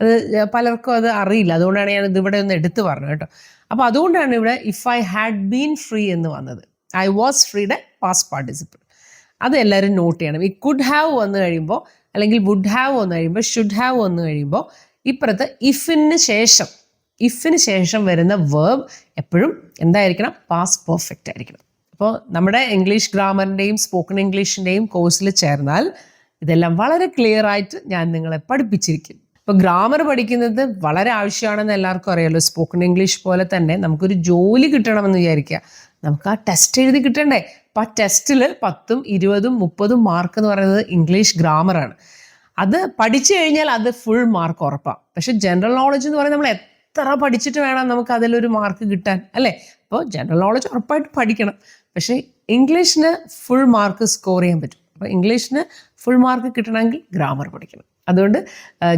അത് പലർക്കും അത് അറിയില്ല. അതുകൊണ്ടാണ് ഞാൻ ഇതിവിടെ ഒന്ന് എടുത്തു പറഞ്ഞു കേട്ടോ. അപ്പോൾ അതുകൊണ്ടാണ് ഇവിടെ if I had been free എന്ന് വന്നത്. ഐ വാസ് ഫ്രീയുടെ പാസ്റ്റ് പാർട്ടിസിപ്പിൾ അത് എല്ലാവരും നോട്ട് ചെയ്യണം. ഈ കുഡ് ഹാവ് വന്നു കഴിയുമ്പോൾ അല്ലെങ്കിൽ വുഡ് ഹാവ് വന്നു കഴിയുമ്പോൾ ഷുഡ് ഹാവ് വന്നു കഴിയുമ്പോൾ ഇപ്പുറത്ത് ഇഫിന് ശേഷം ഇഫിന് ശേഷം വരുന്ന വേർബ് എപ്പോഴും എന്തായിരിക്കണം? പാസ്റ്റ് പെർഫെക്റ്റ് ആയിരിക്കണം. അപ്പോൾ നമ്മുടെ ഇംഗ്ലീഷ് ഗ്രാമറിന്റെയും സ്പോക്കൺ ഇംഗ്ലീഷിന്റെയും കോഴ്സിൽ ചേർന്നാൽ ഇതെല്ലാം വളരെ ക്ലിയർ ആയിട്ട് ഞാൻ നിങ്ങളെ പഠിപ്പിച്ചിരിക്കും. ഇപ്പോൾ ഗ്രാമർ പഠിക്കുന്നത് വളരെ ആവശ്യമാണെന്ന് എല്ലാവർക്കും അറിയാലോ. സ്പോക്കൺ ഇംഗ്ലീഷ് പോലെ തന്നെ നമുക്കൊരു ജോലി കിട്ടണമെന്ന് വിചാരിക്കുക. നമുക്ക് ആ ടെസ്റ്റ് എഴുതി കിട്ടണ്ടേ? അപ്പൊ ആ ടെസ്റ്റിൽ പത്തും ഇരുപതും മുപ്പതും മാർക്ക് എന്ന് പറയുന്നത് ഇംഗ്ലീഷ് ഗ്രാമറാണ് അത് പഠിച്ചു കഴിഞ്ഞാൽ അത് ഫുൾ മാർക്ക് ഉറപ്പാണ് പക്ഷെ ജനറൽ നോളജ് എന്ന് പറയുന്നത് നമ്മൾ എത്ര പഠിച്ചിട്ട് വേണം നമുക്ക് അതിലൊരു മാർക്ക് കിട്ടാൻ അല്ലേ? അപ്പോൾ ജനറൽ നോളജ് ഉറപ്പായിട്ട് പഠിക്കണം. പക്ഷേ ഇംഗ്ലീഷിന് ഫുൾ മാർക്ക് സ്കോർ ചെയ്യാൻ പറ്റും. അപ്പോൾ ഇംഗ്ലീഷിന് ഫുൾ മാർക്ക് കിട്ടണമെങ്കിൽ ഗ്രാമർ പഠിക്കണം. അതുകൊണ്ട്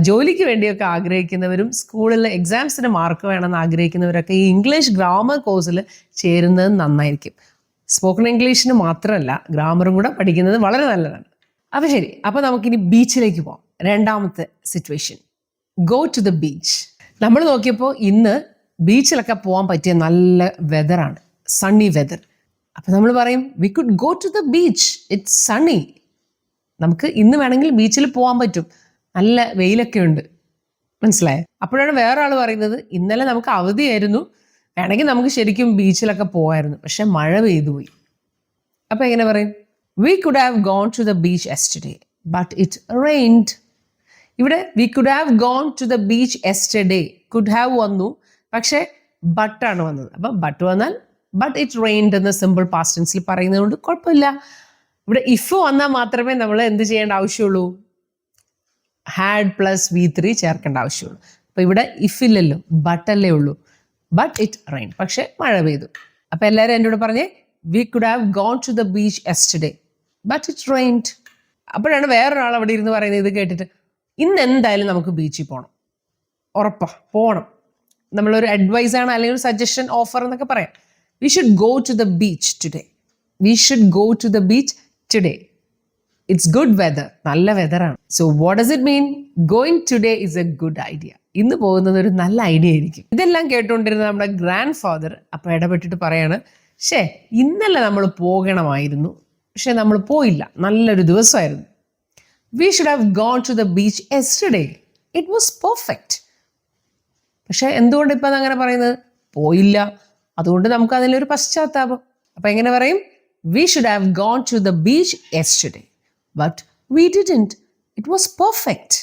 ജോലിക്ക് വേണ്ടിയൊക്കെ ആഗ്രഹിക്കുന്നവരും സ്കൂളിലെ എക്സാംസിന് മാർക്ക് വേണമെന്ന് ആഗ്രഹിക്കുന്നവരൊക്കെ ഈ ഇംഗ്ലീഷ് ഗ്രാമർ കോഴ്സിൽ ചേരുന്നത് നന്നായിരിക്കും. സ്പോക്കൺ ഇംഗ്ലീഷിന് മാത്രമല്ല ഗ്രാമറും കൂടെ പഠിക്കുന്നത് വളരെ നല്ലതാണ്. അപ്പോൾ ശരി അപ്പോൾ നമുക്കിനി ബീച്ചിലേക്ക് പോകാം രണ്ടാമത്തെ situation go to the beach നമ്മൾ നോക്കിയപ്പോൾ ഇന്ന് ബീച്ചിലൊക്കെ പോകാൻ പറ്റിയ നല്ല വെതറാണ് സണ്ണി വെതർ അപ്പോൾ നമ്മൾ പറയും we could go to the beach it's sunny നമുക്ക് ഇന്ന് വേണമെങ്കിൽ ബീച്ചിൽ പോകാൻ പറ്റും. നല്ല വെയിലൊക്കെ ഉണ്ട്. മനസ്സിലായോ? അപ്പോഴാണ് വേറൊരാൾ പറയുന്നത് ഇന്നലെ നമുക്ക് അവധിയായിരുന്നു. വേണമെങ്കിൽ നമുക്ക് ശരിക്കും ബീച്ചിലൊക്കെ പോകായിരുന്നു പക്ഷെ മഴ പെയ്തു പോയി. അപ്പോൾ എങ്ങനെ പറയും? We could have gone to the beach yesterday but it rained ഇവിടെ we could have gone to the beach yesterday could have വന്നു. പക്ഷേ ബട്ടാണ് വന്നത്. അപ്പം ബട്ട് വന്നാൽ ബട്ട് ഇറ്റ് റെയിൻഡ് എന്ന് സിമ്പിൾ പാസ്റ്റൻസിൽ പറയുന്നതുകൊണ്ട് കുഴപ്പമില്ല. ഇവിടെ ഇഫ് വന്നാൽ മാത്രമേ നമ്മൾ എന്ത് ചെയ്യേണ്ട ആവശ്യമുള്ളൂ? ഹാഡ് പ്ലസ് വി ത്രീ ചേർക്കേണ്ട ആവശ്യമുള്ളൂ. അപ്പോൾ ഇവിടെ ഇഫ് ഇല്ലല്ലോ ബട്ടല്ലേ ഉള്ളൂ. ബട്ട് ഇറ്റ് റെയിൻ പക്ഷേ മഴ പെയ്തു. അപ്പോൾ എല്ലാവരും എന്നോട് പറഞ്ഞേ we could have gone to the beach yesterday but it rained അപ്പോഴാണ് വേറൊരാൾ അവിടെ ഇരുന്ന് പറയുന്നത് ഇത് കേട്ടിട്ട്. ഇന്ന് എന്തായാലും നമുക്ക് ബീച്ചിൽ പോകണം ഉറപ്പാ പോകണം നമ്മളൊരു അഡ്വൈസാണ് അല്ലെങ്കിൽ ഒരു സജഷൻ ഓഫർ എന്നൊക്കെ പറയാം. We should go to the beach today we should go to the beach today it's good weather നല്ല വെതറാണ് so what does it mean going today is a good idea ഇന്ന് പോകുന്നത് ഒരു നല്ല ഐഡിയ ആയിരിക്കും. ഇതെല്ലാം കേട്ടുകൊണ്ടിരുന്ന നമ്മുടെ ഗ്രാൻഡ് ഫാദർ അപ്പോൾ ഇടപെട്ടിട്ട് പറയാണ് ഷേ ഇന്നലെ നമ്മൾ പോകണമായിരുന്നു. പക്ഷെ നമ്മൾ പോയില്ല. നല്ലൊരു ദിവസമായിരുന്നു. We should have gone to the beach yesterday it was perfect പക്ഷെ എന്തുകൊണ്ട് ഇപ്പം അങ്ങനെ പറയുന്നത്? പോയില്ല. അതുകൊണ്ട് നമുക്ക് അതിലൊരു പശ്ചാത്താപം. അപ്പൊ എങ്ങനെ പറയും? We should have gone to the beach yesterday but we didn't it was perfect